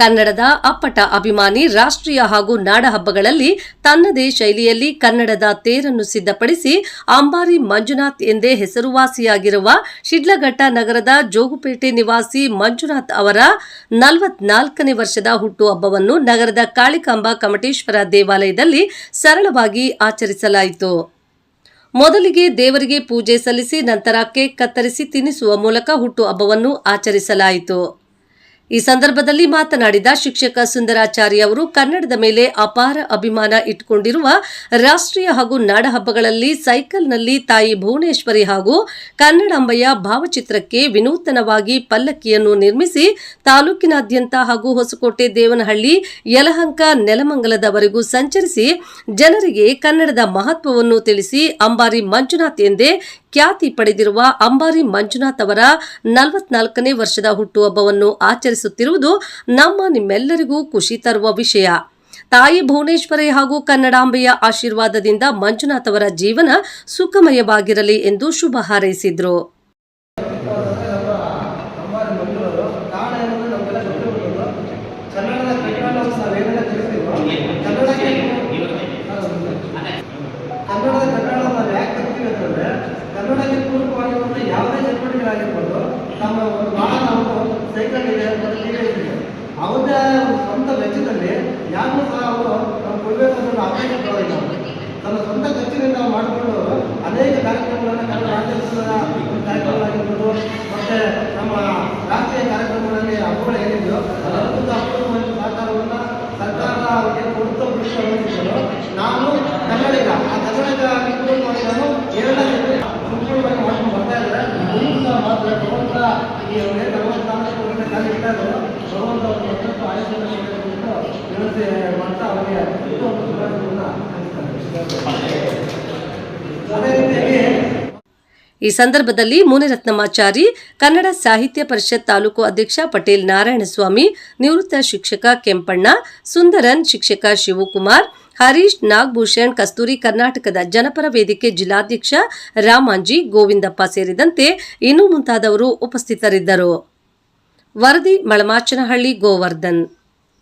ಕನ್ನಡದ ಅಪ್ಪಟ ಅಭಿಮಾನಿ, ರಾಷ್ಟ್ರೀಯ ಹಾಗೂ ನಾಡ ಹಬ್ಬಗಳಲ್ಲಿ ತನ್ನದೇ ಶೈಲಿಯಲ್ಲಿ ಕನ್ನಡದ ತೇರನ್ನು ಸಿದ್ಧಪಡಿಸಿ ಅಂಬಾರಿ ಮಂಜುನಾಥ್ ಎಂದೇ ಹೆಸರುವಾಸಿಯಾಗಿರುವ ಶಿಡ್ಲಘಟ್ಟ ನಗರದ ಜೋಗುಪೇಟೆ ನಿವಾಸಿ ಮಂಜುನಾಥ್ ಅವರ ನಲವತ್ನಾಲ್ಕನೇ ವರ್ಷದ ಹುಟ್ಟುಹಬ್ಬವನ್ನು ನಗರದ ಕಾಳಿಕಾಂಬ ಕಮಟೇಶ್ವರ ದೇವಾಲಯದಲ್ಲಿ ಸರಳವಾಗಿ ಆಚರಿಸಲಾಯಿತು. ಮೊದಲಿಗೆ ದೇವರಿಗೆ ಪೂಜೆ ಸಲ್ಲಿಸಿ ನಂತರ ಕೇಕ್ ಕತ್ತರಿಸಿ ತಿನ್ನಿಸುವ ಮೂಲಕ ಹುಟ್ಟುಹಬ್ಬವನ್ನು ಆಚರಿಸಲಾಯಿತು. ಈ ಸಂದರ್ಭದಲ್ಲಿ ಮಾತನಾಡಿದ ಶಿಕ್ಷಕ ಸುಂದರಾಚಾರ್ಯ ಅವರು, ಕನ್ನಡದ ಮೇಲೆ ಅಪಾರ ಅಭಿಮಾನ ಇಟ್ಟುಕೊಂಡಿರುವ ರಾಷ್ಟ್ರೀಯ ಹಾಗೂ ನಾಡಹಬ್ಬಗಳಲ್ಲಿ ಸೈಕಲ್ನಲ್ಲಿ ತಾಯಿ ಭುವನೇಶ್ವರಿ ಹಾಗೂ ಕನ್ನಡಾಂಬೆಯ ಭಾವಚಿತ್ರಕ್ಕೆ ವಿನೂತನವಾಗಿ ಪಲ್ಲಕ್ಕಿಯನ್ನು ನಿರ್ಮಿಸಿ ತಾಲೂಕಿನಾದ್ಯಂತ ಹಾಗೂ ಹೊಸಕೋಟೆ ದೇವನಹಳ್ಳಿ, ಯಲಹಂಕ, ನೆಲಮಂಗಲದವರೆಗೂ ಸಂಚರಿಸಿ ಜನರಿಗೆ ಕನ್ನಡದ ಮಹತ್ವವನ್ನು ತಿಳಿಸಿ ಅಂಬಾರಿ ಮಂಜುನಾಥ್ ಎಂದೇ ಖ್ಯಾತಿ ಪಡೆದಿರುವ ಅಂಬಾರಿ ಮಂಜುನಾಥ್ ಅವರ ನಲವತ್ನಾಲ್ಕನೇ ವರ್ಷದ ಹುಟ್ಟುಹಬ್ಬವನ್ನು ಆಚರಿಸುತ್ತಿರುವುದು ನಮ್ಮ ನಿಮ್ಮೆಲ್ಲರಿಗೂ ಖುಷಿ ತರುವ ವಿಷಯ. ತಾಯಿ ಭುವನೇಶ್ವರಿ ಹಾಗೂ ಕನ್ನಡಾಂಬೆಯ ಆಶೀರ್ವಾದದಿಂದ ಮಂಜುನಾಥ್ ಅವರ ಜೀವನ ಸುಖಮಯವಾಗಿರಲಿ ಎಂದು ಶುಭ ಹಾರೈಸಿದ್ರು. ಯಾವುದೇ ಚಟುವಟಿಕೆಗಳಾಗಿರ್ಬೋದು ಒಂದು ಸೈಕಲ್ ಇದೆ, ಮತ್ತು ಅವ್ರದ್ದೇ ಒಂದು ಸ್ವಂತ ವೆಚ್ಚದಲ್ಲಿ ಯಾರು ಸಹ ಅವರು ನಾವು ಕೊಡಬೇಕು ಅನ್ನೋ ಅವಕಾಶ ಕೊಡೋದಿಲ್ಲ ತನ್ನ ಸ್ವಂತ ಖರ್ಚಿನಿಂದ ಮಾಡಿಕೊಂಡು ಅನೇಕ ಕಾರ್ಯಕ್ರಮಗಳನ್ನು ಕನ್ನಡ ರಾಜ್ಯೋತ್ಸವದ ಒಂದು ಕಾರ್ಯಕ್ರಮಗಳಾಗಿರ್ಬೋದು, ಮತ್ತೆ ನಮ್ಮ ರಾಷ್ಟ್ರೀಯ ಕಾರ್ಯಕ್ರಮಗಳಲ್ಲಿ ಹಬ್ಬಗಳು ಏನಿದೆಯೋ ಅದರ ಅದ್ಭುತ ಅಪೂರ್ವమైన ಸಹಕಾರವನ್ನು ಸರ್ಕಾರ ಅವರಿಗೆ ಕೊಡುತ್ತಾ ಹೋಗಿದ್ದರು ನಾನು ಕನ್ನಡಿಗ, ಆ ಕನ್ನಡಿಗ ಆಗಿರ್ಬೋದು ನಾನು ಎರಡನೇ ಈ ಸಂದರ್ಭದಲ್ಲಿ ಮುನಿರತ್ನಮಾಚಾರಿ, ಕನ್ನಡ ಸಾಹಿತ್ಯ ಪರಿಷತ್ ತಾಲೂಕು ಅಧ್ಯಕ್ಷ ಪಟೇಲ್ ನಾರಾಯಣಸ್ವಾಮಿ, ನಿವೃತ್ತ ಶಿಕ್ಷಕ ಕೆಂಪಣ್ಣ, ಸುಂದರನ್ ಶಿಕ್ಷಕ ಶಿವಕುಮಾರ್, ಹರೀಶ್ ನಾಗಭೂಷಣ್ ಕಸ್ತೂರಿ ಕರ್ನಾಟಕದ ಜನಪರ ವೇದಿಕೆ ಜಿಲ್ಲಾಧ್ಯಕ್ಷ ರಾಮಾಂಜಿ ಗೋವಿಂದಪ್ಪ ಸೇರಿದಂತೆ ಇನ್ನೂ ಮುಂತಾದವರು ಉಪಸ್ಥಿತರಿದ್ದರು. ವರದಿ ಮಳಮಾಚನಹಳ್ಳಿ ಗೋವರ್ಧನ್.